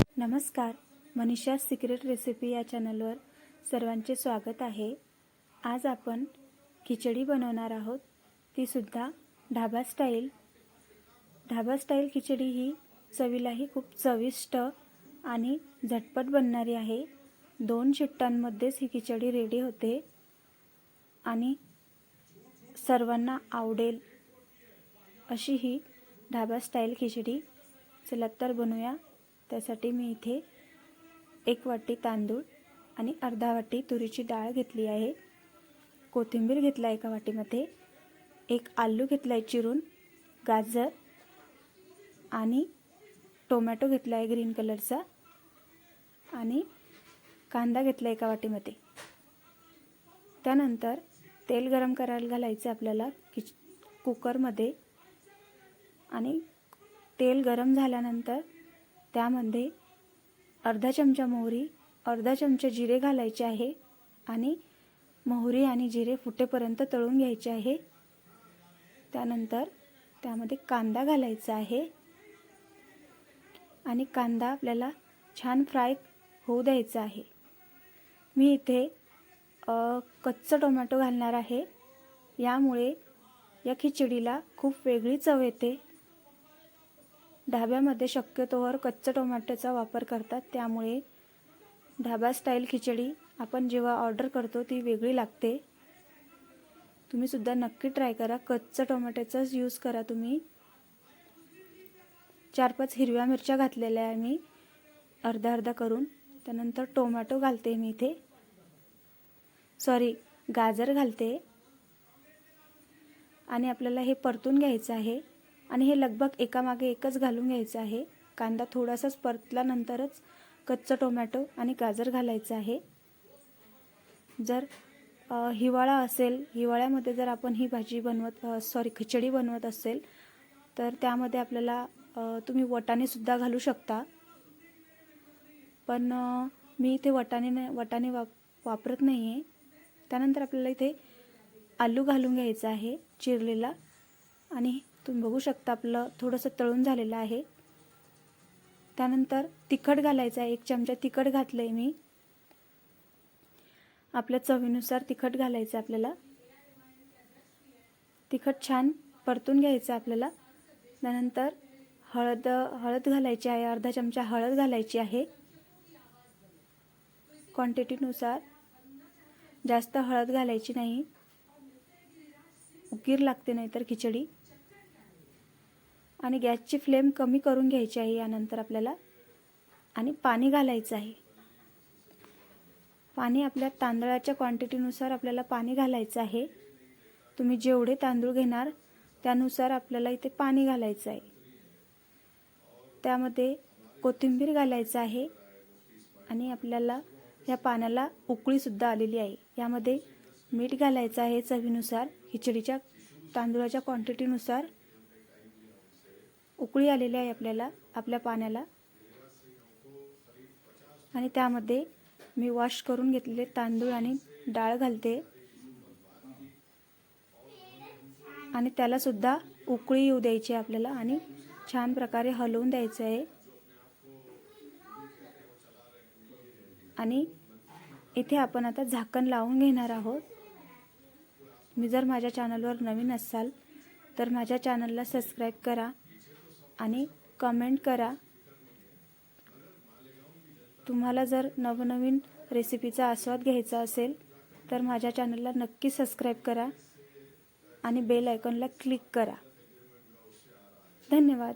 नमस्कार Manisha secret recipe या चॅनलवर सर्वांचे स्वागत आहे. आज आपण खिचडी बनवणार आहोत. तीसुद्धा ढाबा स्टाईल. ढाबा स्टाईल खिचडी ही चवीलाही खूप चविष्ट आणि झटपट बनणारी आहे. दोन शिट्टांमध्येच ही खिचडी रेडी होते. आणि सर्वांना आवडेल अशी ही ढाबा स्टाईल खिचडी. चला तर बनवूया. त्यासाठी मी इथे एक वाटी तांदूळ आणि अर्धा वाटी तुरीची डाळ घेतली आहे. कोथिंबीर घेतला एका वाटीमध्ये एक आलू घेतला आहे चिरून गाजर आणि टोमॅटो घेतला आहे ग्रीन कलरचा आणि कांदा घेतला एका वाटीमध्ये. त्यानंतर तेल गरम करायला घालायचं आपल्याला किच कुकरमध्ये आणि तेल गरम झाल्यानंतर त्यामध्ये अर्धा चमचा मोहरी अर्धा चमचा जिरे घालायचे आहे आणि मोहरी आणि जिरे फुटेपर्यंत तळून घ्यायचे आहे. त्यानंतर त्यामध्ये कांदा घालायचा आहे. आणि कांदा आपल्याला छान फ्राय होऊ द्यायचा आहे. मी इथे कच्चं टोमॅटो घालणार आहे. यामुळे या खिचडीला खूप वेगळी चव येते. ढाब्यामध्ये शक्यतोवर कच्चं टोमॅटोचा वापर करतात. त्यामुळे ढाबा स्टाईल खिचडी आपण जेव्हा ऑर्डर करतो ती वेगळी लागते. तुम्ही सुद्धा नक्की ट्राय करा. कच्चं टोमॅटोचाच यूज करा तुम्ही. चार पाच हिरव्या मिरच्या घातलेल्या आहे मी. अर्धा अर्धा करून. त्यानंतर टोमॅटो घालते मी इथे. सॉरी गाजर घालते. आणि आपल्याला हे परतून घ्यायचं आहे. आणि हे लगभग एकामागे एकच घालून घ्यायचं आहे. कांदा थोडासाच परतल्यानंतरच कच्चं टोमॅटो आणि गाजर घालायचं आहे. जर हिवाळा असेल हिवाळ्यामध्ये जर आपण ही भाजी बनवत सॉरी खिचडी बनवत असेल तर त्यामध्ये आपल्याला तुम्ही वटाणेसुद्धा घालू शकता. पण मी इथे वटाणे न वटाणे वाप वापरत नाही आहे त्यानंतर आपल्याला इथे आलू घालून घ्यायचं आहे चिरलेला आणि तुम्ही बघू शकता आपलं थोडंसं तळून झालेलं आहे. त्यानंतर तिखट घालायचं आहे. एक चमचा तिखट घातलं आहे मी. आपल्या चवीनुसार तिखट घालायचं आहे आपल्याला. तिखट छान परतून घ्यायचं आहे आपल्याला. त्यानंतर हळद हळद घालायची आहे. अर्धा चमचा हळद घालायची आहे. क्वांटिटीनुसार जास्त हळद घालायची नाही. उकीर लागते नाहीतर खिचडी. आणि गॅसची फ्लेम कमी करून घ्यायची आहे. यानंतर आपल्याला आणि पाणी घालायचं आहे. पाणी आपल्या तांदळाच्या क्वांटिटीनुसार आपल्याला पाणी घालायचं आहे. तुम्ही जेवढे तांदूळ घेणार त्यानुसार आपल्याला इथे पाणी घालायचं आहे. त्यामध्ये कोथिंबीर घालायचं आहे. आणि आपल्याला या पाण्याला उकळीसुद्धा आलेली आहे. यामध्ये मीठ घालायचं आहे चवीनुसार. खिचडीच्या तांदूळाच्या क्वांटिटीनुसार उकळी आलेली आहे आपल्याला आपल्या पाण्याला. आणि त्यामध्ये मी वॉश करून घेतलेले तांदूळ आणि डाळ घालते. आणि त्याला सुद्धा उकळी येऊ द्यायची आहे आपल्याला आणि छान प्रकारे हलवून द्यायचं आहे. आणि इथे आपण आता झाकण लावून घेणार आहोत. मी जर माझ्या चॅनलवर नवीन असाल तर माझ्या चॅनलला सबस्क्राईब करा. आणि कमेंट करा. तुम्हाला जर नवनवीन रेसिपीचा आस्वाद घ्यायचा असेल तर माझ्या चॅनलला नक्की सबस्क्राईब करा आणि बेल आयकॉनला क्लिक करा. धन्यवाद.